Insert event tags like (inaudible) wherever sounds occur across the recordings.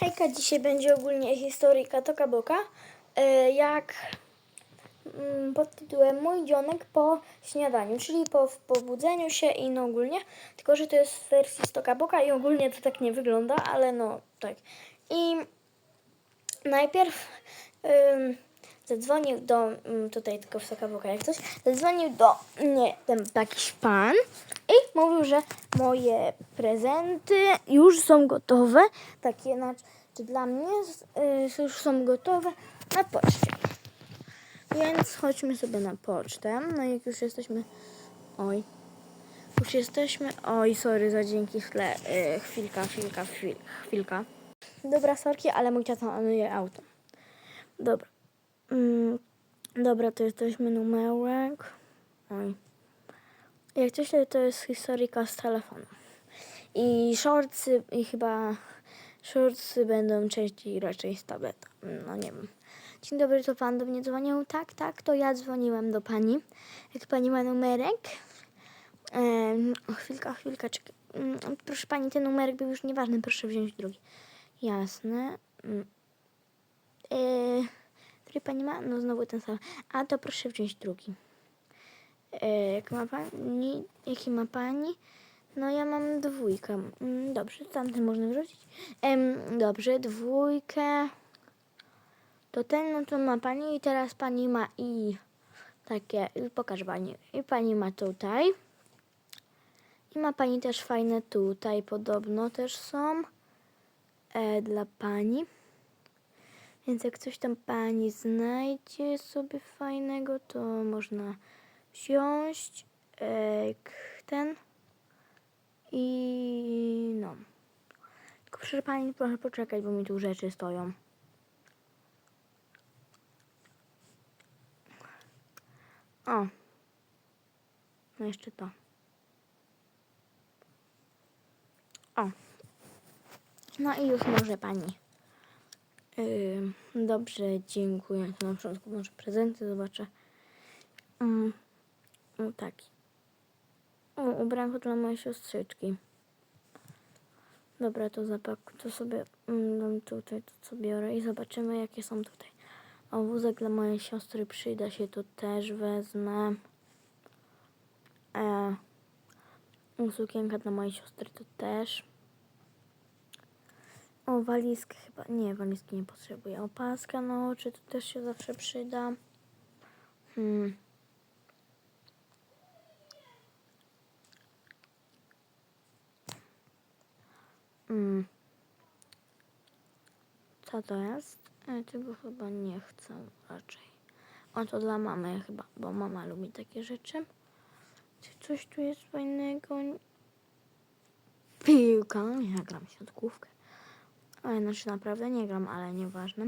Hejka, dzisiaj będzie ogólnie historyjka Toka Boka, e, jak mm, pod tytułem Mój dzionek po śniadaniu, czyli po pobudzeniu się i no ogólnie, tylko że to jest w wersji Toka Boka i ogólnie to tak nie wygląda, ale no tak. I najpierw zadzwonił do, ym, tutaj tylko w Toka Boka jak coś, zadzwonił do mnie ten jakiś pan i mówił, że moje prezenty już są gotowe, takie znaczy dla mnie y, już są gotowe na poczcie. Więc chodźmy sobie na pocztę. No jak już jesteśmy, oj, już jesteśmy, oj, sorry za dzięki, chwilę, y, chwilka, chwilka, chwil, chwilka. Dobra, sorki, ale mój tata anuje auto. Dobra. Mm, dobra, to jesteśmy numerek. Oj. Jak coś, to jest historyjka z telefonu. I shortsy, i chyba shortsy będą częściej raczej z tableta. No nie wiem. Dzień dobry, to pan do mnie dzwonił? Tak, tak, to ja dzwoniłem do pani. Jak pani ma numerek? O, chwilka, chwilka, czekaj. Mm, Proszę pani, ten numerek był już nieważny, proszę wziąć drugi. Jasne. Mm. Który pani ma? No znowu ten sam. A to proszę wziąć drugi. E, jak ma pani? Jaki ma pani? No ja mam dwójkę. Mm, Dobrze, tamten można wrzucić. Dobrze, dwójkę. To ten, no to ma pani i teraz pani ma i takie, i pokażę pani. I pani ma tutaj. I ma pani też fajne tutaj, podobno też są e, dla pani. Więc jak coś tam pani znajdzie sobie fajnego, to można wziąć e, ten i no. Tylko proszę pani, proszę poczekać, bo mi tu rzeczy stoją. O. No jeszcze to. O. No i już może pani. Yy, dobrze, dziękuję. Na początku może prezenty zobaczę. Mm, o taki. O, ubranko dla mojej siostrzyczki. Dobra, to zapak, to sobie mm, dam tutaj, to co biorę i zobaczymy jakie są tutaj. O, wózek dla mojej siostry przyda się, to też wezmę. E, sukienka dla mojej siostry to też. O, walizkę chyba, nie, walizki nie potrzebuję. Opaska na oczy to też się zawsze przyda. Hmm. Mm. Co to jest? E, tego chyba nie chcę raczej. O, to dla mamy chyba, bo mama lubi takie rzeczy. Czy coś tu jest fajnego? Piłka. Ja gram siatkówkę. Ale znaczy naprawdę nie gram, ale nieważne.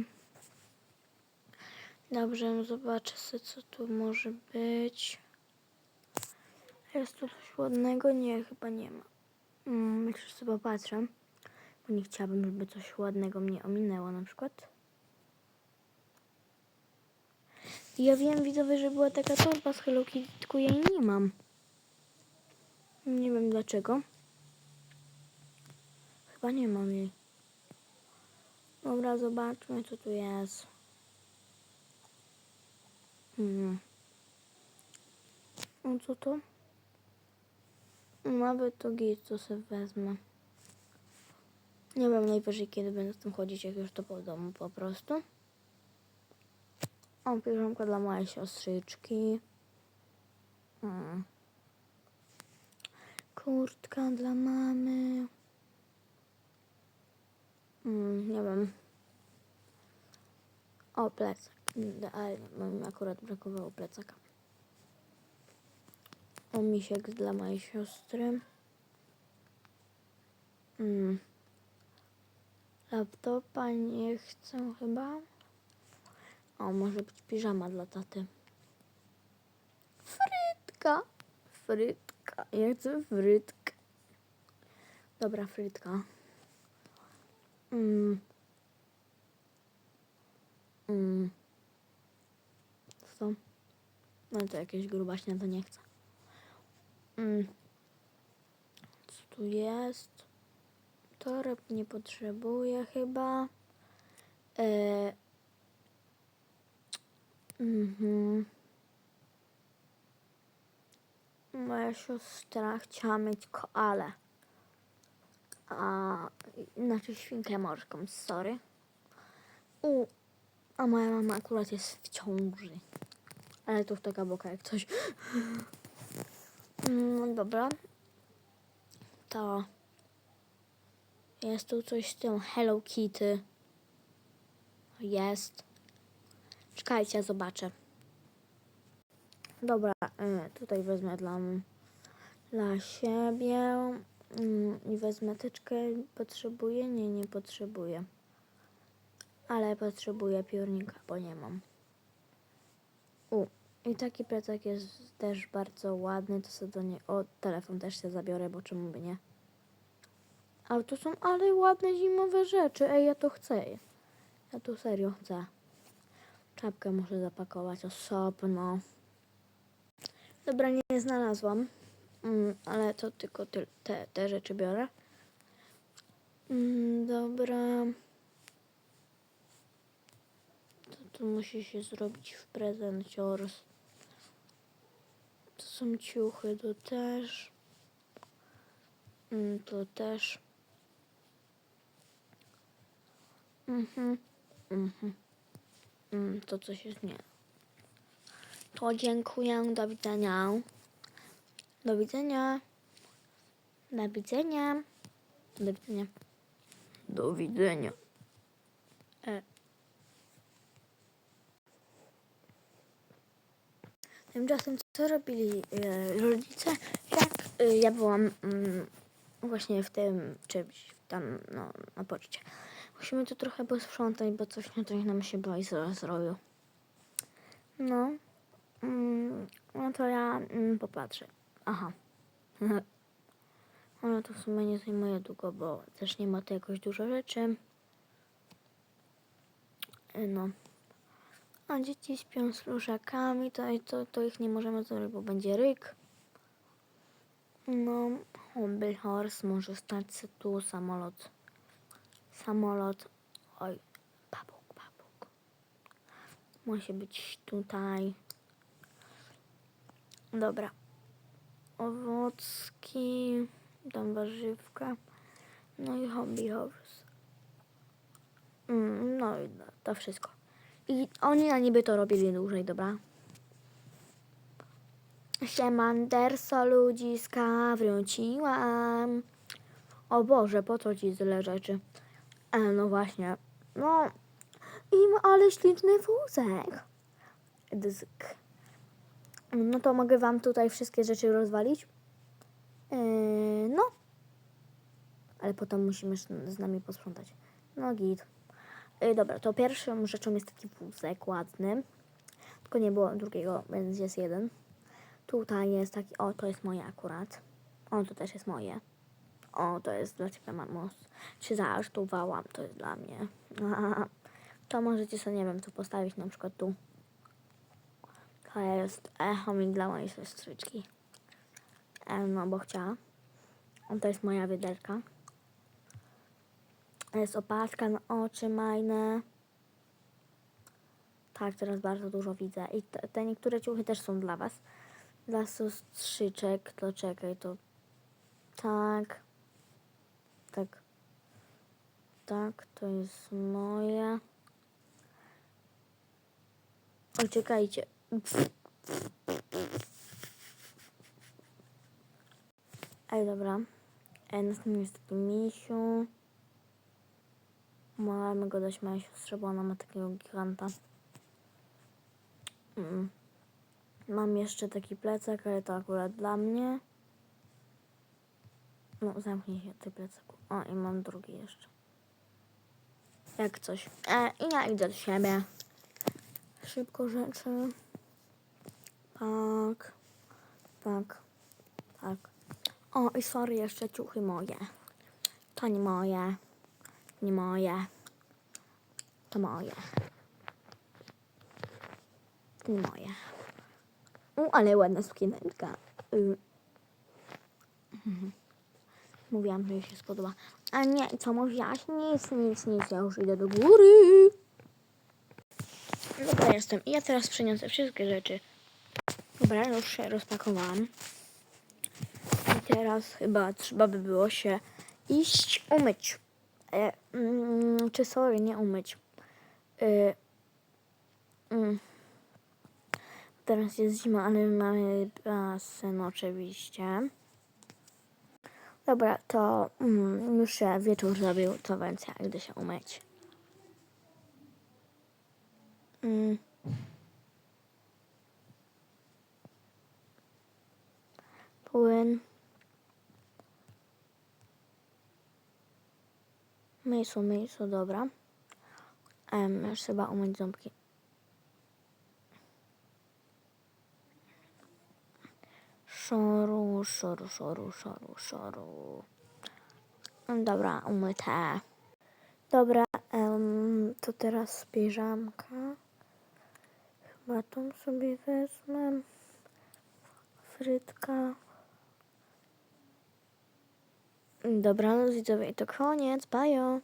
Dobrze, zobaczę sobie, co tu może być. Jest tu coś ładnego? Nie, chyba nie ma. Mm, już sobie popatrzę, bo nie chciałabym, żeby coś ładnego mnie ominęło na przykład. Ja wiem, widzowie, że była taka torba z Hello Kitty, tylko jej nie mam. Nie wiem dlaczego. Chyba nie mam jej. Dobra, zobaczmy, co tu jest. Hmm. O co to? Nawet to git, to sobie wezmę. Nie wiem najwyżej kiedy będę z tym chodzić, jak już to po domu po prostu. O, piżamka dla mojej siostrzyczki. Hmm. Kurtka dla mamy. Hmm, nie wiem. O, plecak. Ale mi akurat brakowało plecaka. O, misiek dla mojej siostry. Mm. Laptopa nie chcę chyba. O, może być piżama dla taty. Frytka. Frytka. Ja chcę frytkę. Dobra, frytka. Mm. Mm. Co? No to jakieś grubaśnie, to nie chcę. Mm. Co tu jest? toreb nie potrzebuję chyba. E, mhm. Moja siostra chciała mieć koalę. A, znaczy świnkę morską, sorry. U, a moja mama akurat jest w ciąży. Ale to taka boka jak coś. No dobra. To jest tu coś z tym Hello Kitty. Jest. Czekajcie, zobaczę. Dobra, y, tutaj wezmę dla, dla siebie mm, i wezmę teczkę. Potrzebuję? Nie, nie potrzebuję. Ale potrzebuję piórnika, bo nie mam. U, i taki plecak jest też bardzo ładny, to sobie do niej... O, telefon też się zabiorę, bo czemu by nie? A tu są ale ładne zimowe rzeczy. Ej, ja to chcę. Ja tu serio chcę. Czapkę muszę zapakować osobno. Dobra, nie znalazłam. Mm, ale to tylko ty, te, te rzeczy biorę. Mm, dobra. To musi się zrobić w prezenciors. To są ciuchy, to też. Mm, to też. Mhm. Mhm. Mm, to coś jest nie. To dziękuję. Do widzenia. Do widzenia. Do widzenia. Do widzenia. Do widzenia. E. Tymczasem co robili e, rodzice? Jak e, ja byłam mm, właśnie w tym czymś tam no, na poczcie. Musimy tu trochę posprzątać, bo coś, nie coś nam się boi zrobił. No. Mm, no to ja mm, popatrzę. Aha. (laughs) Ale to w sumie nie zajmuje długo, bo też nie ma tu jakoś dużo rzeczy. Y, No. A dzieci śpią z pluszakami, to, to, to ich nie możemy zrobić, bo będzie ryk. No, Humble Horse może stać się tu, samolot. Samolot. Oj, babuk, babuk. Musi być tutaj. Dobra. Owocki, tam warzywka. No i hobby horse. Mm, no i to wszystko. I oni na niby to robili dłużej, dobra? Siemanderso ludziska, wróciłam. O Boże, po co ci tyle rzeczy? E, no właśnie. No, im ale śliczny wózek. Dysk. No to mogę wam tutaj wszystkie rzeczy rozwalić? Yy, no. Ale potem musimy z nami posprzątać. No git. Yy, dobra, to pierwszą rzeczą jest taki wózek ładny. Tylko nie było drugiego, więc jest jeden. Tutaj jest taki, o to jest moje akurat. O, to też jest moje. O, to jest dla ciebie, mamo. Czy zaarsztowałam, to jest dla mnie. (laughs) To możecie sobie, nie wiem, tu postawić na przykład tu. To jest echo mi dla mojej siostryczki. E, no, bo chciała. O, to jest moja wydelka. Jest opaska na oczy majne. Tak, teraz bardzo dużo widzę. I te, te niektóre ciuchy też są dla was. Dla siostrzyczek, to czekaj, to tak. Tak. Tak, to jest moje. O, czekajcie. Ej, dobra. E, następnie jest taki misiu. Możemy go dać mojej siostrze, bo ona ma takiego giganta. Mm. Mam jeszcze taki plecak, ale to akurat dla mnie. No, zamknij się, ty plecaku. O, i mam drugi jeszcze. Jak coś. E, I ja idę do siebie. Szybko rzeczy. Tak. Tak. Tak. O, i sorry, jeszcze ciuchy moje. To nie moje. Nie moje. To moje. To nie moje. U, ale ładna sukieneczka. Y. Mhm. Mówiłam, że jej się spodoba. A nie, co mówiłaś? Nic, nic, nic, ja już idę do góry. Dobra, jestem. I ja teraz przyniosę wszystkie rzeczy. Dobra, już się rozpakowałam. I teraz chyba trzeba by było się iść umyć. E, mm, czy sorry, nie umyć. E, mm. Teraz jest zima, ale mamy basen oczywiście. Dobra, to mm, już się wieczór zrobił, to więc ja idę się umyć. Mm. Płyn. Myjsu, myjsu, dobra. Um, już chyba umyć ząbki. Szoru, szoru, szoru, szoru, szoru. Dobra, umyte. Dobra, em, to teraz piżamka. Chyba tą sobie wezmę. Frytka. Dobra, no widzowie, to koniec, bajo.